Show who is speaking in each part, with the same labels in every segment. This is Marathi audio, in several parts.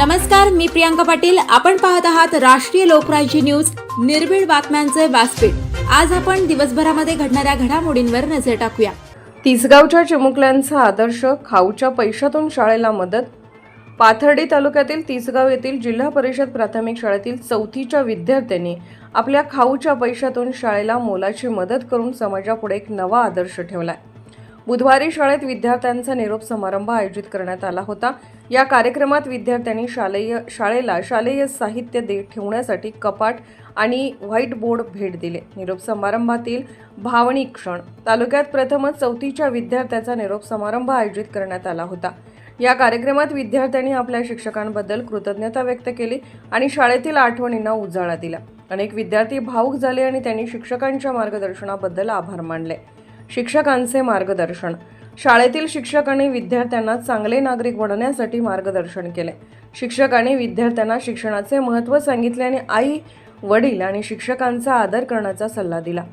Speaker 1: नमस्कार मी प्रियांका पाटील. आपण पाहत आहात राष्ट्रीय लोकराज्य न्यूज. निर्भीड बातम्यांचे व्यासपीठ. आज आपण दिवसभरामध्ये घडणाऱ्या घडामोडींवर नजर टाकूया.
Speaker 2: तिसगावच्या चिमुकल्यांचा आदर्श खाऊच्या पैशातून शाळेला मदत. पाथर्डी तालुक्यातील तिसगाव येथील जिल्हा परिषद प्राथमिक शाळेतील चौथीच्या विद्यार्थ्यांनी आपल्या खाऊच्या पैशातून शाळेला मोलाची मदत करून समाजापुढे एक नवा आदर्श ठेवला आहे बुधवारी शाळेत विद्यार्थ्यांचा निरोप समारंभ आयोजित करण्यात आला होता. या कार्यक्रमात विद्यार्थ्यांनी शालेय शाळेला शालेय साहित्य दे ठेवण्यासाठी कपाट आणि व्हाईट बोर्ड भेट दिले. निरोप समारंभातील भावनिक क्षण. तालुक्यात प्रथमच चौथीच्या विद्यार्थ्याचा निरोप समारंभ आयोजित करण्यात आला होता. या कार्यक्रमात विद्यार्थ्यांनी आपल्या शिक्षकांबद्दल कृतज्ञता व्यक्त केली आणि शाळेतील आठवणींना उजाळा दिला. अनेक विद्यार्थी भावूक झाले आणि त्यांनी शिक्षकांच्या मार्गदर्शनाबद्दल आभार मानले. शिक्षकांचे मार्गदर्शन. शाळेतील शिक्षकांनी विद्यार्थ्यांना चांगले नागरिक बनवण्यासाठी मार्गदर्शन केले. शिक्षकांनी विद्यार्थ्यांना शिक्षणाचे महत्त्व सांगितले आणि आई वडील आणि शिक्षकांचा आदर करण्याचा सल्ला दिला.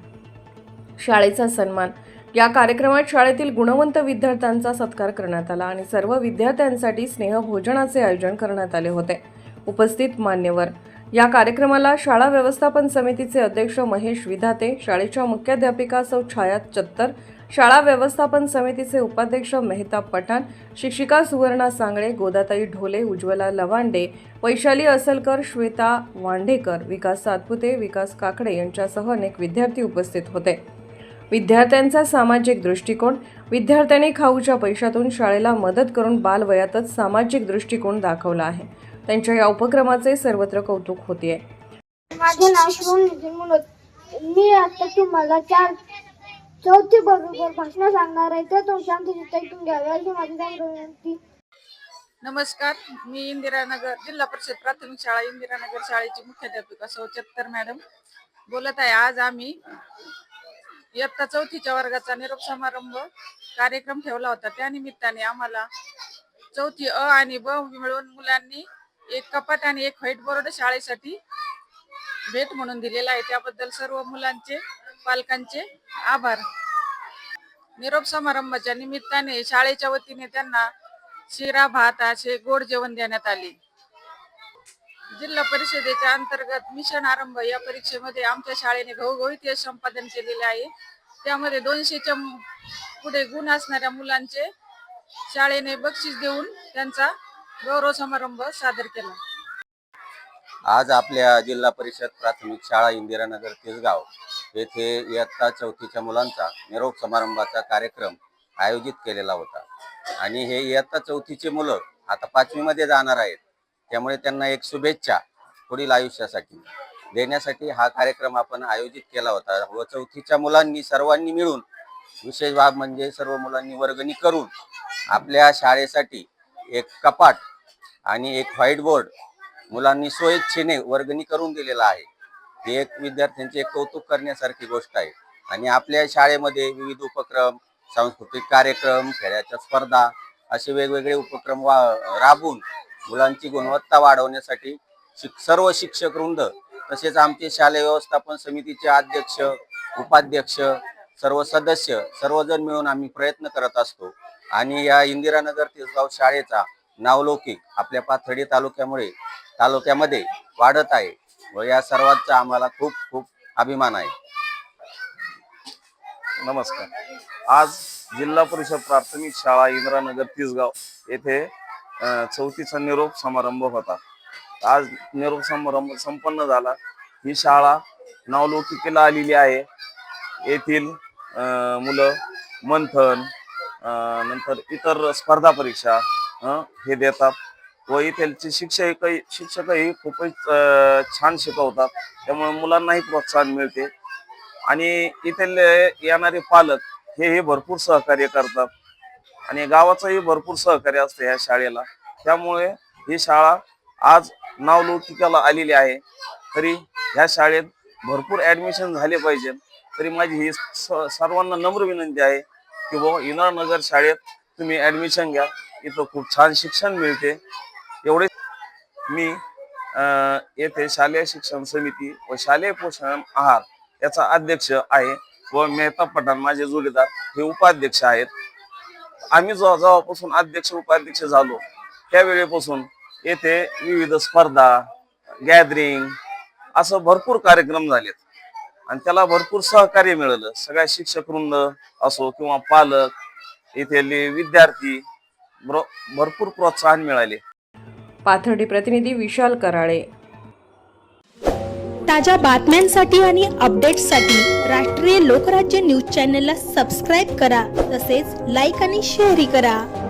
Speaker 2: शाळेचा सन्मान. या कार्यक्रमात शाळेतील गुणवंत विद्यार्थ्यांचा सत्कार करण्यात आला आणि सर्व विद्यार्थ्यांसाठी स्नेहभोजनाचे आयोजन करण्यात आले होते. उपस्थित मान्यवर. या कार्यक्रमाला शाळा व्यवस्थापन समितीचे अध्यक्ष महेश विधाते शाळेच्या मुख्याध्यापिका सौ छाया चत्तर शाळा व्यवस्थापन समितीचे उपाध्यक्ष मेहताब पठाण शिक्षिका सुवर्णा सांगळे गोदाताई ढोले उज्ज्वला लवांडे वैशाली असलकर श्वेता वांढेकर विकास सातपुते विकास काकडे यांच्यासह अनेक विद्यार्थी उपस्थित होते. विद्यार्थ्यांचा सामाजिक दृष्टिकोन विद्यार्थ्यांनी खाऊच्या पैशातून शाळेला मदत करून बालवयातच सामाजिक दृष्टिकोन दाखवला आहे. त्यांच्या या उपक्रमाचे सर्वत्र कौतुक होते.
Speaker 3: माझे नाव मनोज मी आता तुम्हाला चार चौथी बरोबर भाषण सांगणार आहे. तर तुम शांतचित्त ऐकून घ्यावे अशी माझी विनंती
Speaker 4: नमस्कार. मी इंदिरानगर जिल्हा परिषद प्राथमिक शाळा इंदिरानगर शाळेची मुख्याध्यापिका सौ चत्तर मॅडम. बोलत आहे आज आम्ही इयत्ता चौथीच्या वर्गाचा निरोप समारंभ कार्यक्रम ठेवला होता. त्या निमित्ताने आम्हाला चौथी अ आणि ब मिळून मुलांनी एक कपाट आणि एक व्हाईट बोर्ड शाळेसाठी भेट म्हणून दिलेला आहे. त्याबद्दल सर्व मुलांचे पालकांचे आभार. निरोप समारंभाच्या निमित्ताने शाळेच्या वतीने त्यांना शिरा भात असे गोड जेवण देण्यात आले. जिल्हा परिषदेच्या अंतर्गत मिशन आरंभ या परीक्षेमध्ये आमच्या शाळेने घवघवीत यश संपादन केलेले आहे. त्यामध्ये दोनशेच्या पुढे गुण असणाऱ्या मुलांचे शाळेने बक्षीस देऊन त्यांचा गौरव समारंभ सादर केला.
Speaker 5: आज आपल्या जिल्हा परिषद प्राथमिक शाळा इंदिरानगर तेजगाव येथे इयत्ता चौथीच्या मुलांचा निरोप समारंभाचा कार्यक्रम आयोजित केलेला होता. आणि हे इयत्ता चौथीचे मुलं आता पाचवीमध्ये जाणार आहेत. त्यामुळे त्यांना एक शुभेच्छा पुढील आयुष्यासाठी देण्यासाठी हा कार्यक्रम आपण आयोजित केला होता व चौथीच्या मुलांनी सर्वांनी मिळून विशेष बाब म्हणजे सर्व मुलांनी वर्गणी करून आपल्या शाळेसाठी एक कपाट आणि एक व्हाईट बोर्ड मुलांनी स्वयच्छेने वर्गणी करून दिलेला आहे. ही एक विद्यार्थ्यांचे एक कौतुक करण्यासारखी गोष्ट आहे. आणि आपल्या शाळेमध्ये विविध उपक्रम सांस्कृतिक कार्यक्रम खेळाच्या स्पर्धा असे वेगवेगळे उपक्रम वा राबवून मुलांची गुणवत्ता वाढवण्यासाठी शिक सर्व शिक्षक वृंद तसेच आमचे शालेय व्यवस्थापन समितीचे अध्यक्ष उपाध्यक्ष सर्व सदस्य सर्वजण मिळून आम्ही प्रयत्न करत असतो. आणि या इंदिरानगर तिसगाव शाळेचा नावलौकिक आपल्या पाथर्डी तालुक्यामुळे तालुक्यामध्ये वाढत आहे व या सर्वांचा आम्हाला खूप खूप अभिमान आहे.
Speaker 6: नमस्कार. आज जिल्हा परिषद प्राथमिक शाळा इंदिरानगर तिसगाव येथे चौथीचा निरोप समारंभ होता. आज निरोप समारंभ संपन्न झाला. ही शाळा नावलौकिकेला आलेली आहे. येथील मुलं मंथन नंतर इतर स्पर्धा परीक्षा हे देतात. व इथलचे शिक्षकही शिक्षकही खूपच छान शिकवतात. त्यामुळे मुलांनाही प्रोत्साहन मिळते. आणि इथले येणारे पालक हे भरपूर सहकार्य करतात. आणि गावाचंही भरपूर सहकार्य असतं ह्या शाळेला. त्यामुळे ही शाळा आज नावलौकिकाला आलेली आहे. तरी ह्या शाळेत भरपूर ऍडमिशन झाले पाहिजे तरी माझी ही स- सर्वांना नम्र विनंती आहे की बुवा इंदिरानगर शाळेत तुम्ही ऍडमिशन घ्या. इथं खूप छान शिक्षण मिळते. एवढे मी अं, येथे शालेय शिक्षण समिती व शालेय पोषण आहार याचा अध्यक्ष आहे व मेहता पठाण माझे जोडीदार हे उपाध्यक्ष आहेत. आम्ही जेव्हा जेव्हापासून अध्यक्ष उपाध्यक्ष झालो त्यावेळेपासून येथे विविध स्पर्धा गॅदरिंग असं भरपूर कार्यक्रम झालेत. आणि त्याला भरपूर सहकार्य मिळालं. सगळ्या शिक्षक वृंद असो किंवा पालक इथले विद्यार्थी भर- भरपूर प्रोत्साहन मिळाले.
Speaker 2: पाथर्डी प्रतिनिधी विशाल कराळे.
Speaker 7: ताज्या बातम्यांसाठी आणि अपडेट्ससाठी राष्ट्रीय लोकराज्य न्यूज चॅनलला सबस्क्राईब करा तसेच लाईक आणि शेअरही करा.